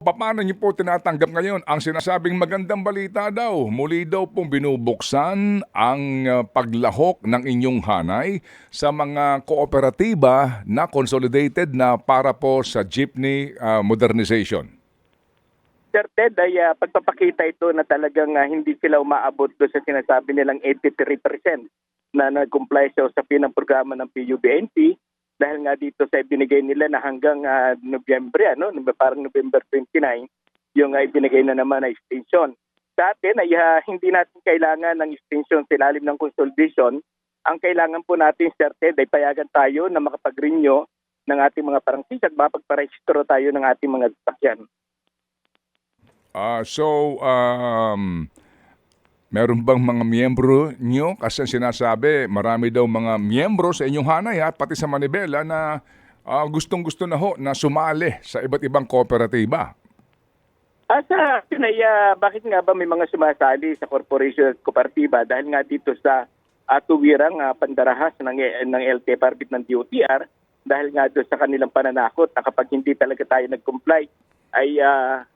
Paano niyo po tinatanggap ngayon ang sinasabing magandang balita daw? Muli daw pong binubuksan ang uh, paglahok ng inyong hanay sa mga kooperatiba na consolidated na para po sa jeepney uh, modernization. Sir Ted, ay ah, pagpapakita ito na talagang ah, hindi sila umaabot doon sa sinasabi nilang 83% na nag-comply sa usapin ng programa ng PUBNP dahil nga dito sa ibinigay nila na hanggang ah, Nobyembre, ano, parang November 29, yung ay binigay na naman na extension. Sa atin ay ah, hindi natin kailangan ng extension sa ilalim ng consolidation. Ang kailangan po natin, Ted, ay payagan tayo na makapag-renew ng ating mga parangkisa at makapagparehistro tayo ng ating mga sasakyan. Ah, so, um, meron bang mga miyembro nyo? Kasi sinasabi, marami daw mga miyembro sa inyong hanay at pati sa Manibela na ah, gustong-gusto na ho na sumali sa iba't ibang kooperatiba. Ah, sa ah, bakit nga ba may mga sumasali sa corporation at kooperatiba dahil nga dito sa uh, tuwirang ah, pandarahas ng, ng LT Parbit ng DOTR dahil nga doon sa kanilang pananakot na kapag hindi talaga tayo nag-comply ay ah,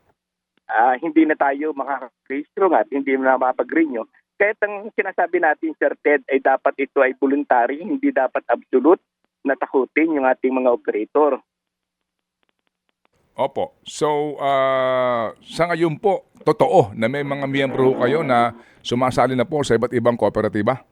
ah, hindi na tayo makaka-registro at hindi na makapag-renew. Kaya ang sinasabi natin, Sir Ted, ay dapat ito ay voluntary, hindi dapat absolute na takutin yung ating mga operator. Opo. So, ah, sa ngayon po, totoo na may mga miyembro kayo na sumasali na po sa iba't ibang kooperatiba?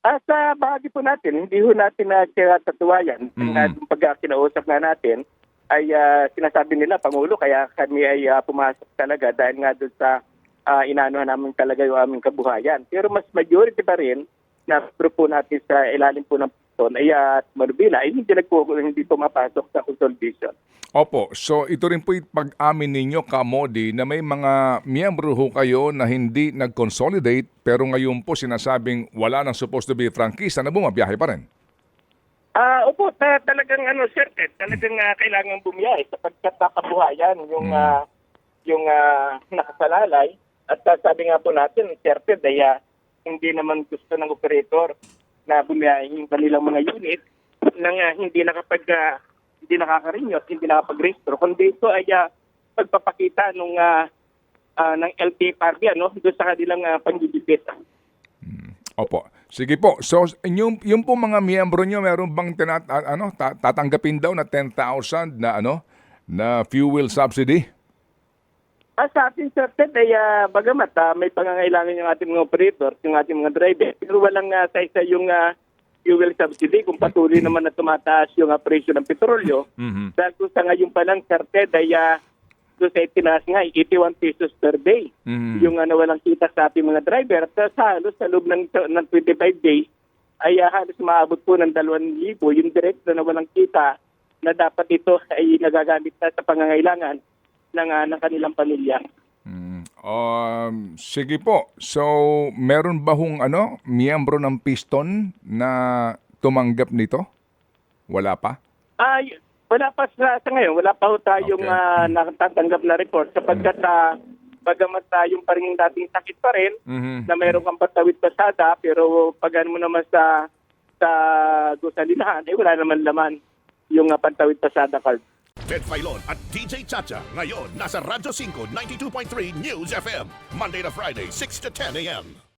Ah, sa bahagi po natin, hindi ho natin na kinatatuwayan. Mm. Mm. Pag kinausap nga natin, ay ah, sinasabi nila, Pangulo, kaya kami ay ah, pumasok talaga dahil nga doon sa uh, inanuhan namin talaga yung aming kabuhayan. Pero mas majority pa rin na grupo natin sa ilalim po ng Puston ay at Manubila ay hindi, nagpo, hindi pumapasok sa consolidation. Opo. So, ito rin po pag-amin ninyo, Kamodi, na may mga miyembro ho kayo na hindi nag-consolidate pero ngayon po sinasabing wala nang supposed to be frankisa na bumabiyahe pa rin. Ah, opo, ta- talagang ano, sir, Ted, talagang ah, kailangan bumiyahe sapagkat nakabuhayan yung Mm. ah, yung ah, nakasalalay. At ah, sabi nga po natin, sir, Ted, ay ah, hindi naman gusto ng operator na bumiyahe yung kanilang mga unit nang ah, hindi nakapag ah, hindi nakaka-renew at hindi nakapag-registro. Kundi ito ay ah, pagpapakita nung ah, ah, ng LTFRB ano, doon sa kanilang uh, panggigipit. Opo. Sige po. So, yung, yung po mga miyembro nyo, meron bang tinat, ano, ta- tatanggapin daw na 10,000 na ano, na fuel subsidy? Ah, sa atin, Sir Ted, ay ah, bagamat ah, may pangangailangan yung ating mga operators, yung ating mga driver, pero walang uh, sa yung ah, fuel subsidy kung patuloy naman na tumataas yung ah, presyo ng petrolyo. Mhm. Dahil kung sa ngayon pa lang, Sir Ted, ay uh, doon sa itinaas nga, ay 81 pesos per day. Mhm. Yung ano, walang kita sa ating mga driver. Sa halos sa loob ng, ng 25 days, ay ah, halos maabot po ng 2,000 yung direct na walang kita na dapat ito ay nagagamit na sa pangangailangan ng, ah, ng kanilang pamilya. Mm. Um, sige po. So, meron ba hong ano, miyembro ng piston na tumanggap nito? Wala pa? Ay, wala pa sa, sa ngayon, wala pa ho tayong Okay. ah, natatanggap na report sapagkat uh, bagamat tayong pa rin dating sakit pa rin Mhm. na mayroong kang patawid pasada pero pag ano mo naman sa sa gusalinahan, eh wala naman laman yung uh, pantawid pasada card. Ted Filon at DJ Chacha. Ngayon, nasa Radyo 5, 92.3 News FM. Monday to Friday, 6 to 10 a.m.